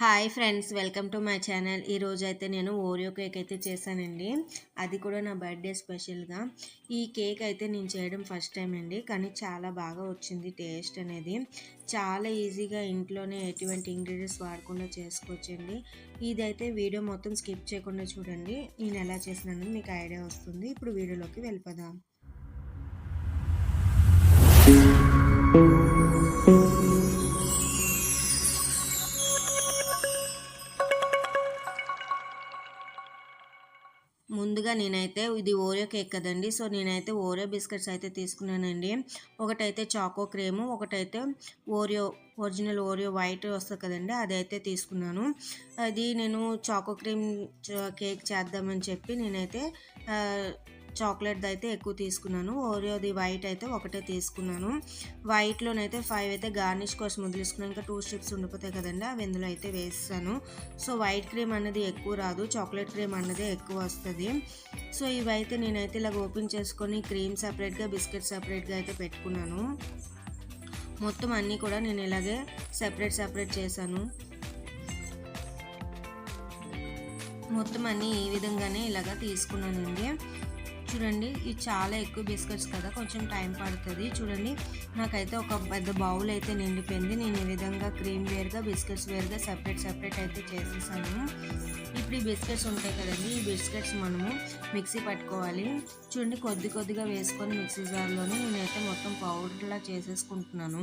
Hi friends welcome to my channel. ఈరోజు అయితే నేను ఓరియో కేక్ అయితే చేశానండి. అది కూడా నా బర్త్డే స్పెషల్గా. ఈ కేక్ అయితే నేను చేయడం ఫస్ట్ టైం అండి. కానీ చాలా బాగా వచ్చింది టేస్ట్ అనేది. చాలా ఈజీగా ఇంట్లోనే ఎటువంటి ఇంగ్రీడియంట్స్ వాడకుండా చేసుకోవచ్చండి. ఇదైతే వీడియో మొత్తం స్కిప్ చేయకుండా చూడండి. నేను ఎలా చేసినాను మీకు ఐడియా వస్తుంది. ఇప్పుడు వీడియోలోకి వెళ్ళిపోదాం. ముందుగా నేనైతే ఇది ఓరియో కేక్ కదండి. సో నేనైతే ఓరియో బిస్కెట్స్ అయితే తీసుకున్నానండి. ఒకటైతే చాకో క్రీము ఒకటైతే ఓరియో ఒరిజినల్ ఓరియో వైట్ వస్తుంది కదండి అది అయితే తీసుకున్నాను. అది నేను చాకో క్రీమ్ కేక్ చేద్దామని చెప్పి నేనైతే చాక్లెట్ అయితే ఎక్కువ తీసుకున్నాను. ఓరియోది వైట్ అయితే ఒకటే తీసుకున్నాను. వైట్లోనైతే ఫైవ్ అయితే గార్నిష్ కోసం వదిలేసుకున్నాను. ఇంకా టూ స్ట్రిప్స్ ఉండిపోతాయి కదండి అవి ఇందులో అయితే వేస్తాను. సో వైట్ క్రీమ్ అనేది ఎక్కువ రాదు చాక్లెట్ క్రీమ్ అన్నది ఎక్కువ వస్తుంది. సో ఇవైతే నేనైతే ఇలాగ ఓపెన్ చేసుకొని క్రీమ్ సపరేట్గా బిస్కెట్ సపరేట్గా అయితే పెట్టుకున్నాను. మొత్తం అన్నీ కూడా నేను ఇలాగే సపరేట్ సపరేట్ చేశాను. మొత్తం అన్నీ ఈ విధంగానే ఇలాగా తీసుకున్నానండి. చూడండి ఇది చాలా ఎక్కువ బిస్కెట్స్ కదా కొంచెం టైం పడుతుంది. చూడండి నాకైతే ఒక పెద్ద బౌల్ అయితే నిండిపోయింది. నేను ఈ విధంగా క్రీమ్ వేర్గా బిస్కెట్స్ వేరుగా సెపరేట్ సెపరేట్ అయితే చేసేసాను. ఇప్పుడు ఈ బిస్కెట్స్ ఉంటాయి కదండి ఈ బిస్కెట్స్ మనము మిక్సీ పట్టుకోవాలి. చూడండి కొద్ది కొద్దిగా వేసుకొని మిక్సీ జార్లోనే నేనైతే మొత్తం పౌడర్లా చేసేసుకుంటున్నాను.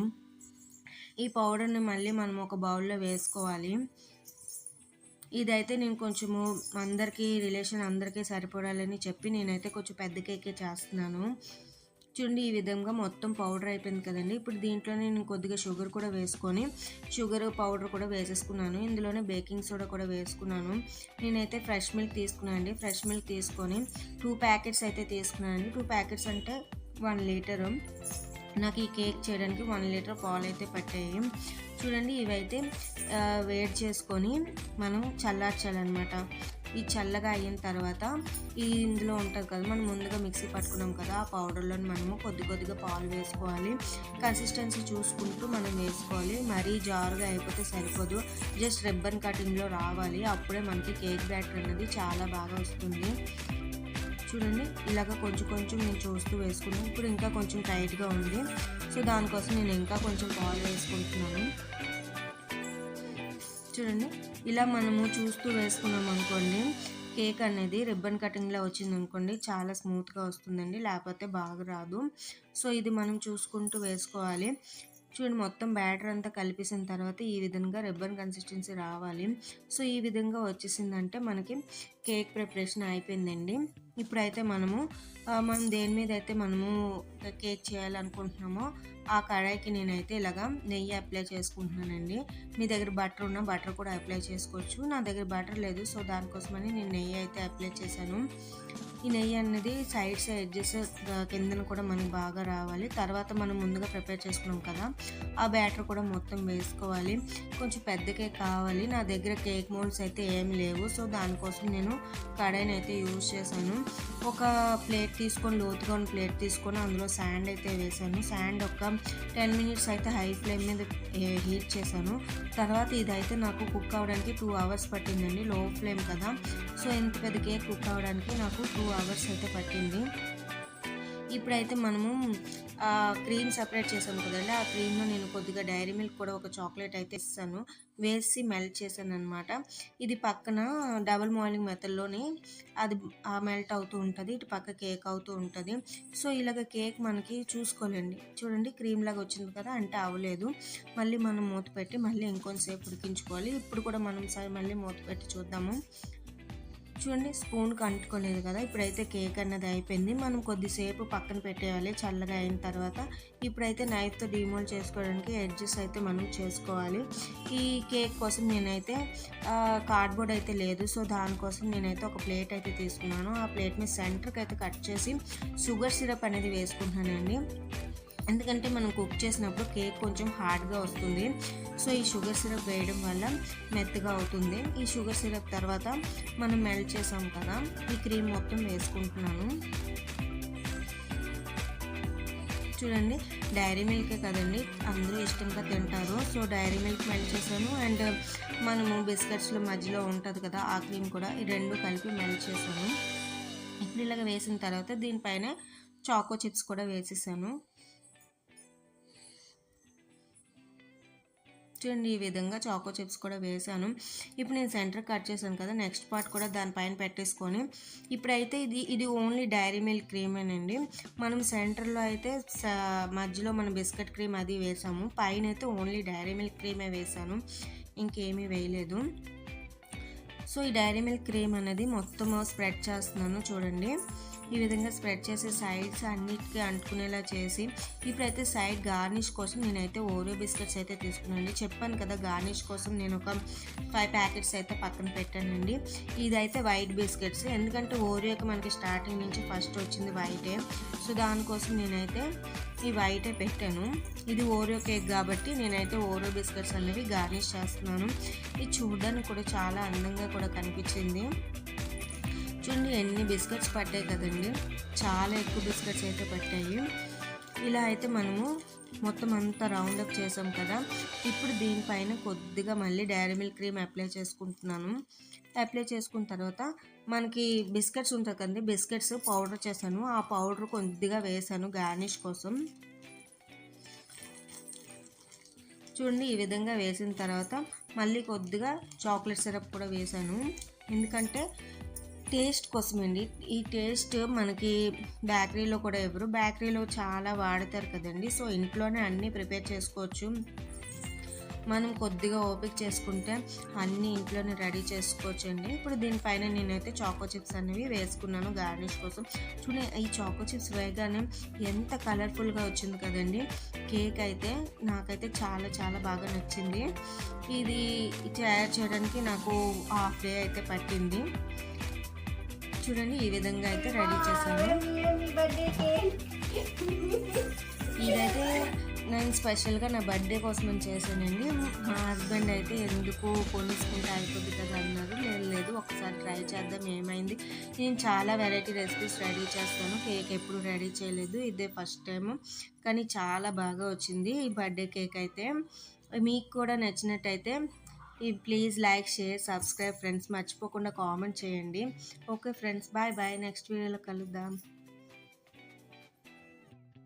ఈ పౌడర్ని మళ్ళీ మనం ఒక బౌల్లో వేసుకోవాలి. ఇదైతే నేను కొంచెము అందరికీ రిలేషన్ అందరికీ సరిపడాలని చెప్పి నేనైతే కొంచెం పెద్ద కేకే చేస్తున్నాను. చూడండి ఈ విధంగా మొత్తం పౌడర్ అయిపోయింది కదండి. ఇప్పుడు దీంట్లో నేను కొద్దిగా షుగర్ కూడా వేసుకొని షుగర్ పౌడర్ కూడా వేసేసుకున్నాను. ఇందులోనే బేకింగ్ సోడా కూడా వేసుకున్నాను. నేనైతే ఫ్రెష్ మిల్క్ తీసుకున్నాను అండి. ఫ్రెష్ మిల్క్ తీసుకొని టూ ప్యాకెట్స్ అయితే తీసుకున్నాను టూ ప్యాకెట్స్ అంటే వన్ లీటరు నాకు ఈ కేక్ చేయడానికి వన్ లీటర్ పాలు అయితే పట్టాయి. చూడండి ఇవైతే వేడి చేసుకొని మనం చల్లార్చాలన్నమాట. ఈ చల్లగా అయిన తర్వాత ఈ ఇందులో ఉంటుంది కదా మనం ముందుగా మిక్సీ పట్టుకున్నాం కదా ఆ పౌడర్లో మనము కొద్ది కొద్దిగా పాలు వేసుకోవాలి. కన్సిస్టెన్సీ చూసుకుంటూ మనం వేసుకోవాలి. మరీ జారుగా అయిపోతే సరిపోదు. జస్ట్ రిబ్బన్ కటింగ్లో రావాలి. అప్పుడే మనకి కేక్ బ్యాటర్ అనేది చాలా బాగా వస్తుంది. చూడండి ఇలాగ కొంచెం కొంచెం నేను చూస్తూ వేసుకున్నాను ఇప్పుడు ఇంకా కొంచెం టైట్గా ఉంది. సో దానికోసం నేను ఇంకా కొంచెం పాలు వేసుకుంటున్నాను. చూడండి ఇలా మనము చూస్తూ వేసుకున్నాం అనుకోండి కేక్ అనేది రిబ్బన్ కటింగ్లో వచ్చింది అనుకోండి చాలా స్మూత్గా వస్తుందండి లేకపోతే బాగా రాదు. సో ఇది మనం చూసుకుంటూ వేసుకోవాలి. చూడండి మొత్తం బ్యాటర్ అంతా కలిపేసిన తర్వాత ఈ విధంగా రిబ్బన్ కన్సిస్టెన్సీ రావాలి. సో ఈ విధంగా వచ్చేసిందంటే మనకి కేక్ ప్రిపరేషన్ అయిపోయిందండి. ఇప్పుడైతే మనము మనం దేని మీద అయితే మనము కేక్ చేయాలనుకుంటున్నామో ఆ కడాయికి నేనైతే ఇలాగా నెయ్యి అప్లై చేసుకుంటున్నానండి. మీ దగ్గర బటర్ ఉన్న బటర్ కూడా అప్లై చేసుకోవచ్చు. నా దగ్గర బటర్ లేదు సో దానికోసమని నేను నెయ్యి అయితే అప్లై చేశాను. ఈ నెయ్యి అనేది సైడ్స్ ఎడ్జెస్ కిందన కూడా మనకు బాగా రావాలి. తర్వాత మనం ముందుగా ప్రిపేర్ చేసుకున్నాం కదా ఆ బ్యాటర్ కూడా మొత్తం వేసుకోవాలి. కొంచెం పెద్ద కేక్ కావాలి. నా దగ్గర కేక్ మోల్డ్స్ అయితే ఏం లేవు సో దానికోసం నేను కడాయిని అయితే యూజ్ చేశాను. ఒక ప్లేట్ తీసుకొని లోతుగా ఉన్న ప్లేట్ తీసుకొని అందులో శాండ్ అయితే వేసాను శాండ్ ఒక టెన్ మినిట్స్ అయితే హై ఫ్లేమ్ మీద హీట్ చేశాను. తర్వాత ఇదైతే నాకు కుక్ అవ్వడానికి టూ అవర్స్ పట్టిందండి లో ఫ్లేమ్ కదా. సో ఇంత పెద్ద కేక్ కుక్ అవ్వడానికి నాకు టూ అవర్స్ అయితే పట్టింది. ఇప్పుడైతే మనము క్రీమ్ సపరేట్ చేసాము కదండి. ఆ క్రీమ్లో నేను కొద్దిగా డైరీ మిల్క్ కూడా ఒక చాక్లెట్ అయితే ఇస్తాను. వేసి మెల్ట్ చేశాను అనమాట ఇది పక్కన డబుల్ మార్నింగ్ మెథడ్లోనే అది మెల్ట్ అవుతూ ఉంటుంది. ఇటు పక్క కేక్ అవుతూ ఉంటుంది. సో ఇలాగ కేక్ మనకి చూసుకోలేండి. చూడండి క్రీమ్ లాగా వచ్చింది కదా అంటే అవ్వలేదు. మళ్ళీ మనం మూత పెట్టి మళ్ళీ ఇంకొంతసేపు ఉడికించుకోవాలి. ఇప్పుడు కూడా మనం సరే మళ్ళీ మూత పెట్టి చూద్దాము. చూడండి స్పూన్కి అంటుకోలేదు కదా. ఇప్పుడైతే కేక్ అన్నది అయిపోయింది. మనం కొద్దిసేపు పక్కన పెట్టేయాలి. చల్లగా అయిన తర్వాత ఇప్పుడైతే నైఫ్తో డిమోల్డ్ చేసుకోవడానికి ఎడ్జెస్ అయితే మనం చేసుకోవాలి. ఈ కేక్ కోసం నేనైతే కార్డ్బోర్డ్ అయితే లేదు. సో దానికోసం నేనైతే ఒక ప్లేట్ అయితే తీసుకున్నాను. ఆ ప్లేట్ మీద సెంటర్కి అయితే కట్ చేసి షుగర్ సిరప్ అనేది వేసుకుంటున్నానండి. ఎందుకంటే మనం కుక్ చేసినప్పుడు కేక్ కొంచెం హార్డ్గా వస్తుంది. సో ఈ షుగర్ సిరప్ వేయడం వల్ల మెత్తగా అవుతుంది. ఈ షుగర్ సిరప్ తర్వాత మనం మెల్ట్ చేసాం కదా ఈ క్రీమ్ మొత్తం వేసుకుంటున్నాను. చూడండి డైరీ మిల్కే కదండి అందరూ ఇష్టంగా తింటారు. సో డైరీ మిల్క్ మెల్ట్ చేశాను అండ్ మనము బిస్కెట్స్లో మధ్యలో ఉంటుంది కదా ఆ క్రీమ్ కూడా ఈ రెండు కలిపి మెల్ట్ చేశాను ఇప్పుడు ఇలాగ వేసిన తర్వాత దీనిపైన చాకో చిప్స్ కూడా వేసేసాను. చూడండి ఈ విధంగా చాకో చిప్స్ కూడా వేసాను ఇప్పుడు నేను సెంటర్ కట్ చేశాను కదా నెక్స్ట్ పార్ట్ కూడా దానిపైన పెట్టేసుకొని. ఇప్పుడైతే ఇది ఇది ఓన్లీ డైరీ మిల్క్ క్రీమేనండి. మనం సెంటర్లో అయితే మధ్యలో మనం బిస్కెట్ క్రీమ్ అది వేసాము. పైన అయితే ఓన్లీ డైరీ మిల్క్ క్రీమే వేసాను ఇంకేమీ వేయలేదు. సో ఈ డైరీ మిల్క్ క్రీమ్ అనేది మొత్తం స్ప్రెడ్ చేస్తున్నాను చూడండి. ఈ విధంగా స్ప్రెడ్ చేసి సైడ్స్ అన్నిటికీ అంటుకునేలా చేసి ఇప్పుడైతే సైడ్ గార్నిష్ కోసం నేనైతే ఓరియో బిస్కెట్స్ అయితే తీసుకున్నానండి. చెప్పాను కదా గార్నిష్ కోసం నేను ఒక ఫైవ్ ప్యాకెట్స్ అయితే పక్కన పెట్టానండి. ఇదైతే వైట్ బిస్కెట్స్. ఎందుకంటే ఓరియోకి మనకి స్టార్టింగ్ నుంచి ఫస్ట్ వచ్చింది వైటే. సో దానికోసం నేనైతే ఈ వైటే పెట్టాను. ఇది ఓరియో కేక్ కాబట్టి నేనైతే ఓరియో బిస్కెట్స్ అనేవి గార్నిష్ చేస్తున్నాను. ఇది చూడడానికి కూడా చాలా అందంగా కూడా కనిపించింది. చూడండి ఎన్ని బిస్కెట్స్ పట్టాయి కదండి? చాలా ఎక్కువ బిస్కెట్స్ అయితే పట్టాయి. ఇలా అయితే మనము మొత్తం అంతా రౌండ్ అప్ చేసాం కదా. ఇప్పుడు దీనిపైన కొద్దిగా మళ్ళీ డైరీ మిల్క్ క్రీమ్ అప్లై చేసుకుంటున్నాను. అప్లై చేసుకున్న తర్వాత మనకి బిస్కెట్స్ ఉంటుంది కదండి బిస్కెట్స్ పౌడర్ చేశాను. ఆ పౌడర్ కొద్దిగా వేసాను గార్నిష్ కోసం. చూడండి ఈ విధంగా వేసిన తర్వాత మళ్ళీ కొద్దిగా చాక్లెట్ సిరప్ కూడా వేసాను. ఎందుకంటే టేస్ట్ కోసమండి. ఈ టేస్ట్ మనకి బేకరీలో కూడా ఇవ్వరు. బేకరీలో చాలా వాడతారు కదండి. సో ఇంట్లోనే అన్నీ ప్రిపేర్ చేసుకోవచ్చు. మనం కొద్దిగా ఓపిక చేసుకుంటే అన్నీ ఇంట్లోనే రెడీ చేసుకోవచ్చు అండి ఇప్పుడు దీనిపైన నేనైతే చాకో చిప్స్ అనేవి వేసుకున్నాను గార్నిష్ కోసం. చూడండి ఈ చాకో చిప్స్ వేయగానే ఎంత కలర్ఫుల్గా వచ్చింది కదండి. కేక్ అయితే నాకైతే చాలా చాలా బాగా నచ్చింది. ఇది తయారు చేయడానికి నాకు హాఫ్ డే అయితే పట్టింది. చూడండి ఈ విధంగా అయితే రెడీ చేశాను. ఇదైతే నేను స్పెషల్గా నా బర్త్డే కోసం చేశానండి. మా హస్బెండ్ అయితే ఎందుకు కొనుక్కుంటే అయిపోద్ది కదా అన్నారు. లేదు లేదు ఒకసారి ట్రై చేద్దాం ఏమైంది. నేను చాలా వెరైటీ రెసిపీస్ రెడీ చేస్తాను. కేక్ ఎప్పుడు రెడీ చేయలేదు ఇదే ఫస్ట్ టైం కానీ చాలా బాగా వచ్చింది ఈ బర్త్డే కేక్ అయితే. మీకు కూడా నచ్చినట్టయితే please like share subscribe friends మర్చిపోకుండా కామెంట్ చేయండి. Okay friends bye bye. Next వీడియోలో కలుద్దాం.